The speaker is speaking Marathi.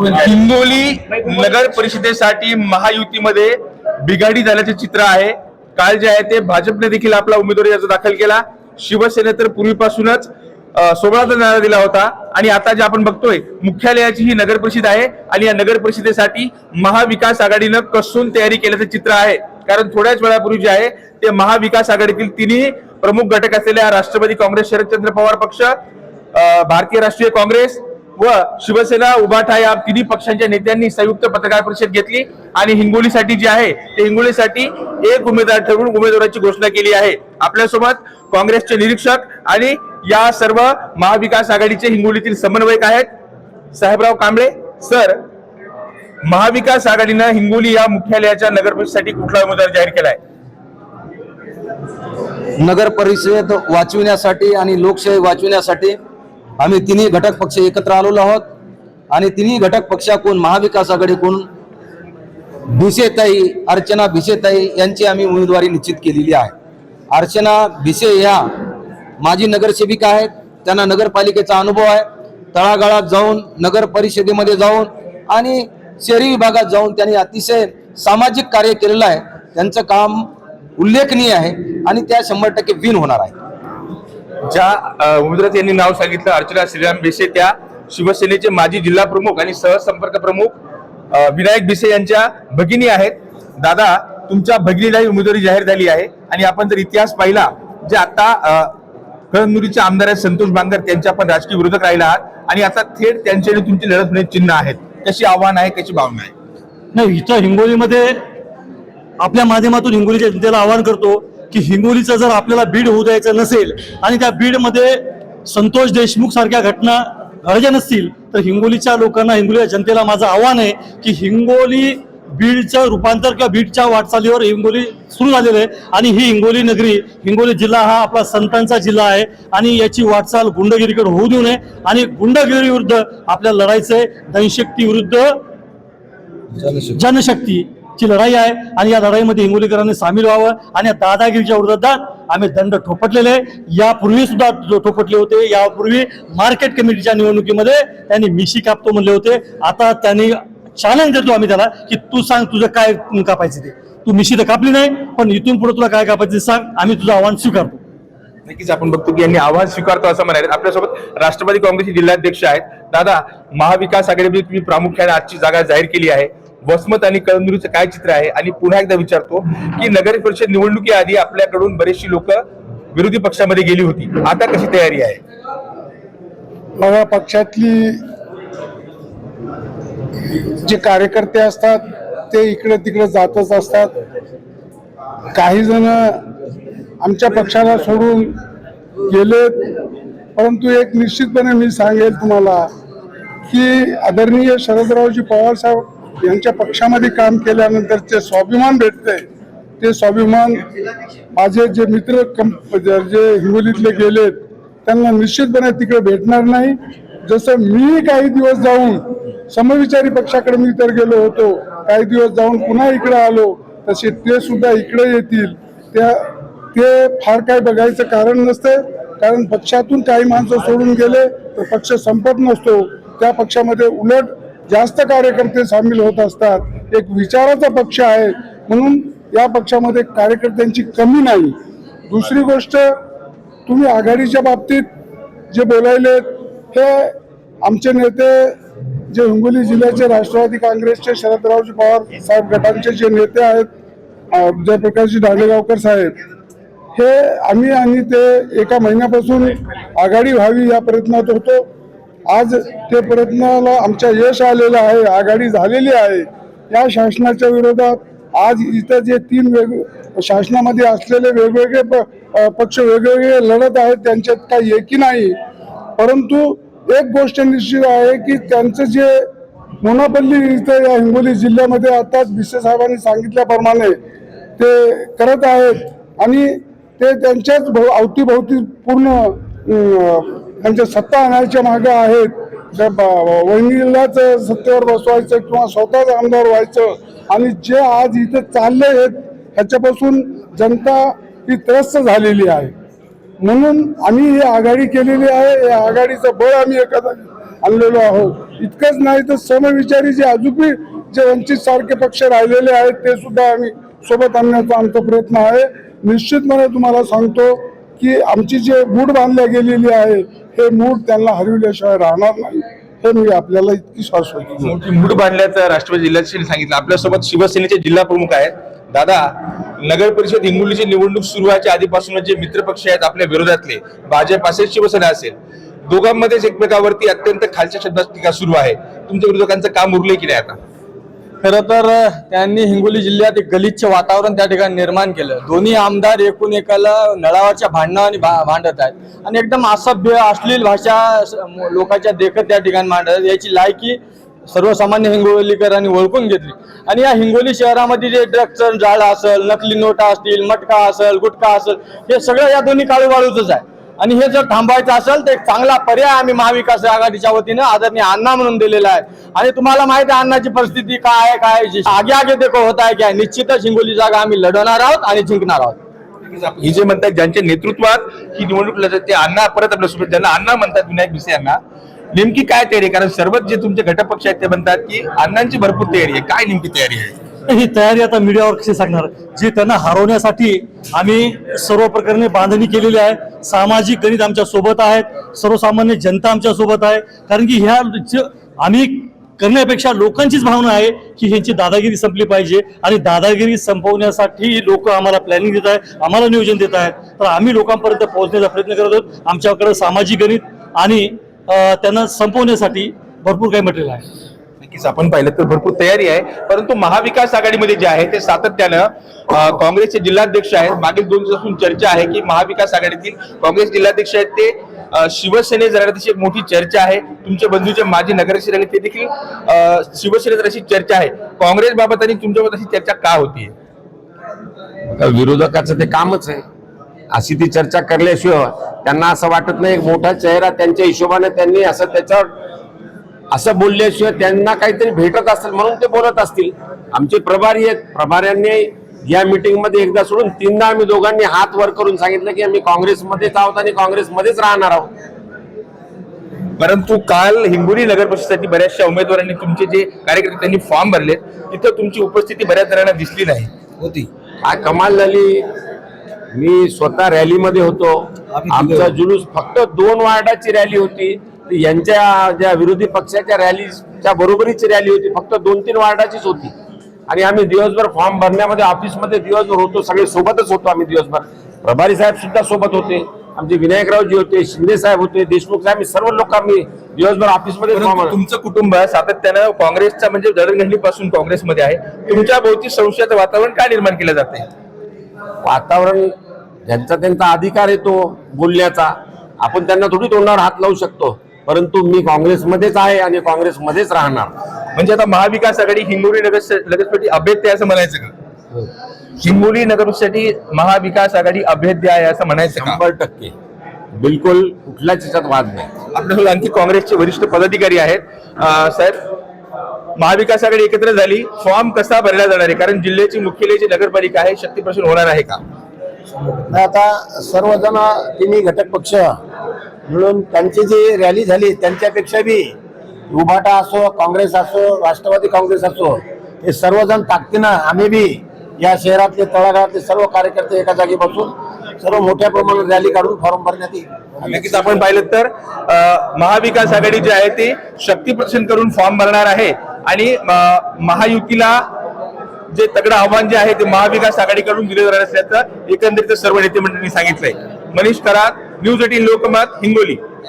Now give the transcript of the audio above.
म्हणजे हिंगोली नगर परिषदेसाठी महायुतीमध्ये बिघाडी झाल्याचे चित्र आहे. काल जे आहे ते भाजपने देखील आपला उमेदवारी अर्ज दाखल केला. शिवसेने तर पूर्वीपासूनच अ, नारा दिला होता. आणि आता जे आपण बघतोय मुख्यालयाची ही नगर परिषद आहे आणि या नगर परिषदेसाठी महाविकास आघाडीनं कसून तयारी केल्याचं चित्र आहे. कारण थोड्याच वेळापूर्वी जे आहे ते महाविकास आघाडीतील तिन्ही प्रमुख घटक असलेल्या राष्ट्रवादी काँग्रेस शरदचंद्र पवार पक्ष भारतीय राष्ट्रीय काँग्रेस व शिवसेना उभाठा या तिन्ही पक्षांच्या नेत्यांनी संयुक्त पत्रकार परिषद घेतली आणि हिंगोलीसाठी जे आहे ते हिंगोलीसाठी एक उमेदवार ठरवून उमेदवाराची घोषणा केली आहे. आपल्यासोबत काँग्रेसचे निरीक्षक आणि या सर्व महाविकास आघाडीचे हिंगोलीतील समन्वयक आहेत. साहेबराव कांबळे सर महाविकास आघाडीनं हिंगोली या मुख्यालयाच्या नगर परिषदेसाठी कुठला उमेदवार जाहीर केलाय? नगर परिषद वाचविण्यासाठी आणि लोकशाही वाचविण्यासाठी आम्ही तिन्ही घटक पक्ष एकत्र आलेलो आहोत. आणि तिन्ही घटक पक्षाकडून महाविकास आघाडीकडून भिसेताई अर्चना भिसेताई यांची आम्ही उमेदवारी निश्चित केलेली आहे. अर्चना भिसे ह्या माजी नगरसेविका आहेत. त्यांना नगरपालिकेचा अनुभव आहे. तळागाळात जाऊन नगर परिषदेमध्ये जाऊन आणि शहरी विभागात जाऊन त्यांनी अतिशय सामाजिक कार्य केलेलं आहे. त्यांचं काम उल्लेखनीय आहे आणि त्या शंभर टक्के विन होणार आहे. ज्या अ, उमेदवाराचं यांनी नाव सांगितलं अर्चना श्रीराम भिसे त्या शिवसेनेचे माजी जिल्हा प्रमुख आणि सहसंपर्क प्रमुख विनायक भिसे यांच्या भगिनी आहेत. दादा तुमच्या भगिनीलाही उमेदवारी जाहीर झाली आहे आणि आपण जर इतिहास पाहिला जे आता कळमनुरीचे आमदार आहेत संतोष बांगर त्यांच्या पण राजकीय विरोधक राहिला आहात आणि आता थेट त्यांच्या तुमची लढत होण्याची चिन्ह आहेत. कशी आव्हान आहे कशी भावना आहे? नाही इथं हिंगोलीमध्ये आपल्या माध्यमातून हिंगोलीच्या जनतेला आवाहन करतो की हिंगोलीचं जर आपल्याला बीड होऊ द्यायचं नसेल आणि त्या बीडमध्ये संतोष देशमुख सारख्या घटना घडायच्या नसतील तर हिंगोलीच्या लोकांना हिंगोलीच्या जनतेला माझं आव्हान आहे की हिंगोली बीडचं रूपांतर किंवा बीडच्या वाटचालीवर हिंगोली सुरू झालेलं आहे. आणि ही हिंगोली नगरी हिंगोली जिल्हा हा आपला संतांचा जिल्हा आहे आणि याची वाटचाल गुंडगिरीकडे होऊ देऊ नये. आणि गुंडगिरी विरुद्ध आपल्याला लढायचं आहे. धनशक्ती विरुद्ध ची लढाई आहे आणि या लढाईमध्ये हिंगोलीकरांनी सामील व्हावं आणि या दादागिरीच्या विरोधात आम्ही दंड ठोपटलेले आहे. यापूर्वी सुद्धा ठोपटले होते. यापूर्वी मार्केट कमिटीच्या निवडणुकीमध्ये त्यांनी मिशी कापतो म्हणले होते. आता त्यांनी चॅलेंज देतो आम्ही त्याला की तू सांग तुझं काय कापायचं ते. तू मिशी तर कापली नाही पण इथून पुढे तुला काय कापायचं सांग. आम्ही तुझं आव्हान स्वीकारतो. नक्कीच आपण बघतो की यांनी आव्हान स्वीकारतो असं म्हणाले आपल्यासोबत राष्ट्रवादी काँग्रेसचे जिल्हाध्यक्ष आहेत. दादा महाविकास आघाडीमध्ये तुम्ही प्रामुख्याने आजची जागा जाहीर केली आहे. वसमत आणि कळमनुरीचं काय चित्र आहे? आणि पुन्हा एकदा विचारतो की नगर परिषद निवडणुकीआधी आपल्याकडून बरेचशी लोक विरोधी पक्षामध्ये गेली होती. आता कशी तयारी आहे? नव्या पक्षातली जे कार्यकर्ते असतात ते इकडे तिकडे जातच असतात. काही जण आमच्या पक्षाला सोडून गेलेत. परंतु एक निश्चितपणे मी सांगेल तुम्हाला की आदरणीय शरदरावजी पवार साहेब यांच्या पक्षामध्ये काम केल्यानंतर जे स्वाभिमान भेटते ते स्वाभिमान माझे जे मित्र कं- जे जे हिंगोलीतले गेलेत त्यांना निश्चितपणे तिकडे भेटणार नाही. जसं मी काही दिवस जाऊन समविचारी पक्षाकडे मी तर गेलो होतो काही दिवस जाऊन पुन्हा इकडे आलो तसे ते सुद्धा इकडे येतील. त्या ते फार काही बघायचं कारण नसते. कारण पक्षातून काही माणसं सोडून गेले तर पक्ष संपत नसतो. त्या पक्षामध्ये उलट जास्त कार्यकर्ते सामील होत असतात. एक विचाराचा पक्ष आहे. म्हणून या पक्षामध्ये कार्यकर्त्यांची कमी नाही. दुसरी गोष्ट तुम्ही आघाडीच्या बाबतीत जे बोलायले हे आमचे नेते जे हिंगोली जिल्ह्याचे राष्ट्रवादी काँग्रेसचे शरदरावजी पवार साहेब गटांचे जे नेते आहेत जयप्रकाशजी दांडेगावकर साहेब हे आम्ही आणि ते एका महिन्यापासून आघाडी व्हावी या प्रयत्नात होतो. आज ते प्रयत्नाला आमच्या यश आलेलं आहे आघाडी झालेली आहे. या शासनाच्या विरोधात आज इथं जे तीन वेग शासनामध्ये असलेले वेगवेगळे प- पक्ष वेगवेगळे लढत आहेत त्यांच्यात काही एकी नाही. परंतु एक गोष्ट निश्चित आहे की त्यांचं जे मोनापल्ली इथं या हिंगोली जिल्ह्यामध्ये आताच भिसे साहेबांनी सांगितल्याप्रमाणे ते करत आहेत आणि ते त्यांच्याच भव- अवतीभोवती पूर्ण त्यांच्या सत्ता आणायच्या मागे आहेत. त्या वहिनीलाच सत्तेवर बसवायचं किंवा स्वतःच आमदार व्हायचं आणि जे आज इथे चालले आहेत ह्याच्यापासून जनता ही त्रस्त झालेली आहे. म्हणून आम्ही ही आघाडी केलेली आहे. या आघाडीचं बळ आम्ही एखादा आणलेलो आहोत. इतकंच नाही तर समविचारी जे अजूनही जे वंचित सारखे पक्ष राहिलेले आहेत ते सुद्धा आम्ही सोबत आणण्याचा आमचा प्रयत्न आहे. निश्चितपणे तुम्हाला सांगतो की आमची जे मूड बांधल्या गेलेली आहे हे मूड त्यांना हरविल्याशिवाय राहणार नाही. हे मी आपल्याला इतकी शाश्वती देतो. मोठी मूड बांधल्याचं राष्ट्रवादी जिल्ह्यातील सांगितलं. आपल्यासोबत शिवसेनेचे जिल्हा प्रमुख आहेत. दादा नगर परिषद हिंगोलीची निवडणूक सुरू व्हायच्या आधीपासूनच जे मित्रपक्ष आहेत आपल्या विरोधातले भाजप असेल शिवसेना असेल दोघांमध्येच एकमेकावरती अत्यंत खालच्या शब्दात टीका सुरू आहे. तुमच्या विरोधकांचं काम उरले की नाही आता? खरं तर त्यांनी हिंगोली जिल्ह्यात एक गलिच्छ वातावरण त्या ठिकाणी निर्माण केलं. दोन्ही आमदार एकूण एकाला नळावरच्या भांडणाने भा- भांडत आहेत. आणि एकदम असभ्य अश्लील भाषा लोकांच्या देखत त्या ठिकाणी मांडत आहेत. याची लायकी सर्वसामान्य हिंगोलीकरांनी ओळखून घेतली. आणि या हिंगोली शहरामध्ये जे ड्रग्सचं जाळं असेल नकली नोटा असतील मटका असेल गुटखा असेल हे सगळं या दोन्ही काळूबाळूच आहे. आणि हे जर थांबवायचं असेल तर एक चांगला पर्याय आम्ही महाविकास आघाडीच्या वतीनं आदरणीय अण्णा म्हणून दिलेला आहे. आणि तुम्हाला माहिती आहे अण्णाची परिस्थिती काय आहे काय आगे आगे देखो होत आहे काय? निश्चितच हिंगोली जागा आम्ही लढवणार आहोत आणि जिंकणार आहोत. ही जे म्हणतात ज्यांच्या नेतृत्वात ही निवडणूक लढत ते अण्णा परत आपल्यासोबत ज्यांना अण्णा म्हणतात विनायक भिसे यांना नेमकी काय तयारी आहे? कारण सर्वच जे तुमचे घटक पक्ष आहेत ते म्हणतात की अण्णांची भरपूर तयारी आहे. काय नेमकी तयारी आहे? ही तयारी आता मीडियावर कशी सांगणार? जी त्यांना हरवण्यासाठी आम्ही सर्व प्रकारे बांधणी केलेली आहे. सामाजिक गणित आमच्यासोबत आहेत. सर्वसामान्य जनता आमच्यासोबत आहे. कारण की ह्या ज- आम्ही करण्यापेक्षा लोकांचीच भावना आहे की ह्यांची दादागिरी संपली पाहिजे. आणि दादागिरी संपवण्यासाठी लोक आम्हाला प्लॅनिंग देत आहेत आम्हाला नियोजन देत आहेत. तर आम्ही लोकांपर्यंत पोहोचण्याचा प्रयत्न करत आहोत. आमच्याकडे सामाजिक गणित आणि त्यांना संपवण्यासाठी भरपूर काही मटेरियल आहे. नक्कीच. आपण पाहिलं तर भरपूर तयारी आहे. परंतु महाविकास आघाडीमध्ये जे आहे ते सातत्यानं काँग्रेसचे जिल्हाध्यक्ष आहेत. मागील दोन दिवसापासून चर्चा आहे की महाविकास आघाडीतील काँग्रेस जिल्हाध्यक्ष आहेत ते शिवसेने एक मोठी चर्चा आहे. तुमचे बंधूचे माजी नगरसेवक आहेत ते देखील शिवसेने शिवसेनेत अशी चर्चा आहे. काँग्रेस बाबत आणि तुमच्याबाबत अशी चर्चा का होतीये? विरोधकाचं ते कामच आहे. अशी ती चर्चा करल्याशिवाय त्यांना असं वाटत नाही. एक मोठा चेहरा त्यांच्या हिशोबाने त्यांनी असं त्याच्यावर असं बोलल्याशिवाय त्यांना काहीतरी भेटत असेल म्हणून ते बोलत असतील. आमचे प्रभारी आहेत. प्रभाऱ्यांनी या मीटिंगमध्ये एकदा सोडून तीनदा आम्ही दोघांनी हात वर करून सांगितलं की आम्ही काँग्रेसमध्येच आहोत आणि काँग्रेसमध्येच राहणार आहोत. परंतु काल हिंगोली नगर परिषदेसाठी बऱ्याचशा उमेदवारांनी तुमचे जे कार्यकर्ते त्यांनी फॉर्म भरले तिथं तुमची उपस्थिती बऱ्याच जणांना दिसली नाही. होती. काय कमाल झाली. मी स्वतः रॅलीमध्ये होतो. आमचा जुलूस फक्त दोन वार्डाची रॅली होती. यांच्या ज्या विरोधी पक्षाच्या रॅलीच्या बरोबरीची रॅली होती. फक्त दोन तीन वार्डाचीच होती. आणि आम्ही दिवसभर फॉर्म भरण्यामध्ये ऑफिसमध्ये दिवसभर होतो. सगळे सोबतच होतो आम्ही दिवसभर. प्रभारी साहेब सुद्धा सोबत होते. आमचे विनायकरावजी होते शिंदे साहेब होते देशमुख साहेब सर्व लोक आम्ही दिवसभर ऑफिसमध्ये तुमचं कुटुंब सातत्यानं काँग्रेसचा म्हणजे जडणघडणीपासून काँग्रेसमध्ये आहे. तुमच्या भोवती संशयाचं वातावरण का निर्माण केलं जाते वातावरण ज्यांचा त्यांचा अधिकार आहे तो बोलण्याचा आपण त्यांना थोडी तोंडावर हात लावू शकतो. परंतु मी काँग्रेसमध्येच आहे आणि काँग्रेसमध्येच राहणार. म्हणजे आता महाविकास आघाडी हिंगोली नगर नगरसाठी अभेद्य आहे असं म्हणायचं का? हिंगोली नगरसाठी महाविकास आघाडी अभेद्य आहे असं म्हणायचं शंभर टक्के. बिलकुल कुठल्याच याच्यात वाद नाही. आपल्यासोबत आणखी काँग्रेसचे वरिष्ठ पदाधिकारी आहेत. साहेब महाविकास आघाडी एकत्र झाली. फॉर्म कसा भरला जाणार आहे? कारण जिल्ह्याची मुख्यालय जी नगरपालिका आहे शक्तीप्रसून होणार आहे का? आता सर्वजण तिन्ही घटक पक्ष मिळून त्यांची जी रॅली झाली त्यांच्यापेक्षा बी उभाटा असो काँग्रेस असो राष्ट्रवादी काँग्रेस असो हे सर्वजण ताकदीनं आम्ही बी या शहरातले तळागाळातले सर्व कार्यकर्ते एका जागी बसून सर्व मोठ्या प्रमाणात रॅली काढून फॉर्म भरण्यात येईल. नक्कीच आपण पाहिलं तर महाविकास आघाडी जी आहे ती शक्ती प्रदर्शन करून फॉर्म भरणार आहे. आणि महायुतीला जे तगडं आव्हान जे आहे ते महाविकास आघाडीकडून दिले जाणार असल्याचं एकंदरीत सर्व नेते मंडळींनी सांगितलंय. मनीष करात न्यूज एटीन लोकमत हिंगोली.